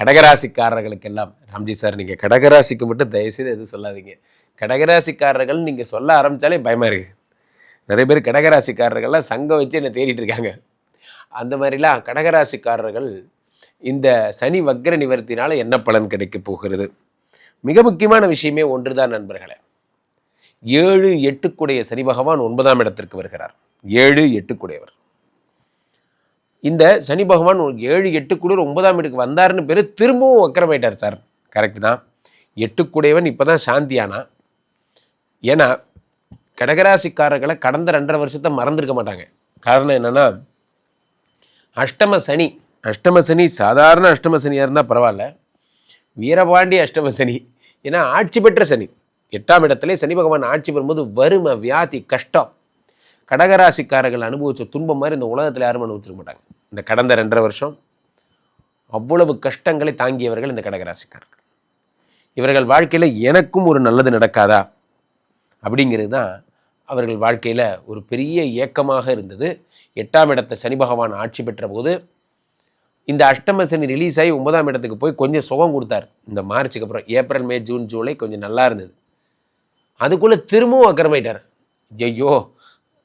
கடகராசிக்காரர்களுக்கெல்லாம் Ramji sir நீங்கள் கடகராசிக்கு மட்டும் தயவுசெய்து எதுவும் சொல்லாதீங்க. கடகராசிக்காரர்கள் நீங்கள் சொல்ல ஆரம்பித்தாலே பயமாக இருக்குது நிறைய பேர் கடகராசிக்காரர்கள்லாம் சங்கம் வச்சு என்னை தேடிட்டு இருக்காங்க. அந்த மாதிரிலாம் கடகராசிக்காரர்கள் இந்த சனி வக்ர நிவர்த்தினால் என்ன பலன் கிடைக்க போகிறது? மிக முக்கியமான விஷயமே ஒன்று தான் நண்பர்களே. ஏழு எட்டுக்குடைய சனி பகவான் ஒன்பதாம் இடத்திற்கு வருகிறார். ஏழு எட்டுக்குடையவர். இந்த சனி பகவான் ஒரு ஏழு எட்டுக்குடியவர் ஒன்பதாம் வீட்டுக்கு வந்தாருன்னு பேர் திரும்பவும் வக்கரமாயிட்டார் சார். கரெக்டு தான். எட்டுக்குடையவன் இப்போ தான் சாந்தியானா? ஏன்னா கடகராசிக்காரர்களை கடந்த ரெண்டரை வருஷத்தை மறந்துருக்க மாட்டாங்க. காரணம் என்னென்னா அஷ்டம சனி அஷ்டம சனி சாதாரண அஷ்டம சனியாக இருந்தால் பரவாயில்ல. வீரபாண்டி அஷ்டம சனி. ஏன்னா ஆட்சி பெற்ற சனி. எட்டாம் இடத்துல சனி பகவான் ஆட்சி பெறும்போது வறுமை வியாதி கஷ்டம். கடகராசிக்காரர்கள் அனுபவித்த துன்பம் மாதிரி இந்த உலகத்தில் யாரும் அனுபவிச்சிருக்க மாட்டாங்க. இந்த கடந்த ரெண்டரை வருஷம் அவ்வளவு கஷ்டங்களை தாங்கியவர்கள் இந்த கடகராசிக்காரர்கள். இவர்கள் வாழ்க்கையில் எனக்கும் ஒரு நல்லது நடக்காதா? அப்படிங்கிறது தான் அவர்கள் வாழ்க்கையில் ஒரு பெரிய ஏக்கமாக இருந்தது. எட்டாம் இடத்தை சனி பகவான் ஆட்சி பெற்ற போது இந்த அஷ்டம சனி ரிலீஸ் ஆகி ஒன்பதாம் இடத்துக்கு போய் கொஞ்சம் சுகம் கொடுத்தார். இந்த மார்ச்சுக்கு அப்புறம் ஏப்ரல் மே ஜூன் ஜூலை கொஞ்சம் நல்லா இருந்தது. அதுக்குள்ளே திரும்பவும் அக்கிரமாயிட்டார் ஐயோ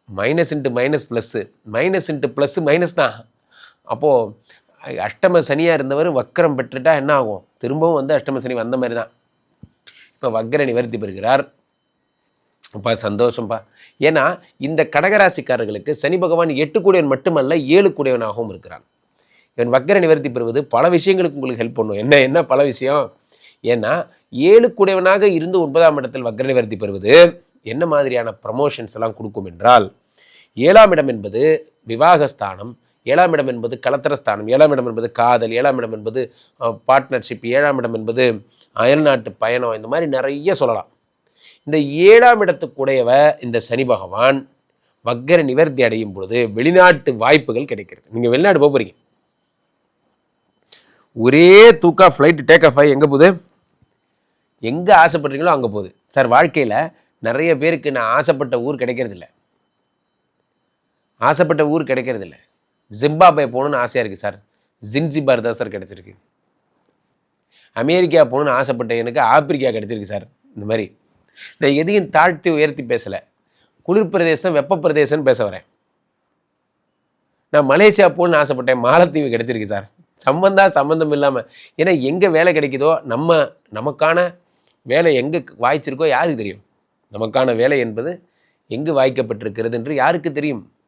minus into minus plus minus into plus minus தான். அப்போது அஷ்டம சனியாக இருந்தவர் வக்கரம் பெற்றுட்டா என்ன ஆகும்? திரும்பவும் வந்து அஷ்டம சனி வந்த மாதிரி தான். இப்போ வக்கர நிவர்த்தி பெறுகிறார். அப்பா சந்தோஷம்ப்பா ஏன்னா இந்த கடகராசிக்காரர்களுக்கு சனி பகவான் எட்டு கூடியவன் மட்டுமல்ல ஏழு கூடியவனாகவும் இருக்கிறான். இவன் வக்கர நிவர்த்தி பெறுவது பல விஷயங்களுக்கு உங்களுக்கு ஹெல்ப் பண்ணும். என்ன என்ன பல விஷயம்? ஏன்னா ஏழு கூடியவனாக இருந்து ஒன்பதாம் இடத்தில் வக்கர நிவர்த்தி பெறுவது என்ன மாதிரியான ப்ரமோஷன்ஸ் எல்லாம் கொடுக்கும் என்றால் ஏழாம் இடம் என்பது விவாகஸ்தானம் ஏழாம் இடம் என்பது கலத்தரஸ்தானம் ஏழாம் இடம் என்பது காதல் ஏழாம் இடம் என்பது பார்ட்னர்ஷிப் ஏழாம் இடம் என்பது அயல்நாட்டு பயணம் இந்த மாதிரி நிறைய சொல்லலாம். இந்த ஏழாம் இடத்துக்குடையவ இந்த சனி பகவான் வக்கர நிவர்த்தி அடையும் பொழுது வெளிநாட்டு வாய்ப்புகள் கிடைக்கிறது. நீங்கள் வெளிநாடு போக போகிறீங்க ஒரே தூக்கா ஃப்ளைட் டேக் ஆஃப் ஆகி எங்கே போகுது? எங்கே ஆசைப்படுறீங்களோ அங்கே போகுது. சார் வாழ்க்கையில் நிறைய பேருக்கு நான் ஆசைப்பட்ட ஊர் கிடைக்கிறதில்ல. ஆசைப்பட்ட ஊர் கிடைக்கிறதில்ல. ஜிம்பாபே போகணுன்னு ஆசையாக இருக்குது சார். ஜின்ஜிபார் தான் சார் கிடச்சிருக்கு. அமெரிக்கா போகணுன்னு ஆசைப்பட்ட எனக்கு ஆப்பிரிக்கா கிடச்சிருக்கு சார். இந்த மாதிரி. நான் எதையும் தாழ்த்தி உயர்த்தி பேசலை. குளிர் பிரதேசம் வெப்ப பிரதேசம்னு பேச வரேன். நான் மலேசியா போகணுன்னு ஆசைப்பட்டேன். மாலத்தீவு கிடச்சிருக்கு சார். சம்பந்தா சம்பந்தம் இல்லாமல் ஏன்னா எங்கே வேலை கிடைக்குதோ நம்ம நமக்கான வேலை எங்கே வாய்ச்சிருக்கோ யாருக்கு தெரியும்? நமக்கான வேலை என்பது எங்கு வாய்க்கப்பட்டிருக்கிறது என்று யாருக்கு தெரியும்?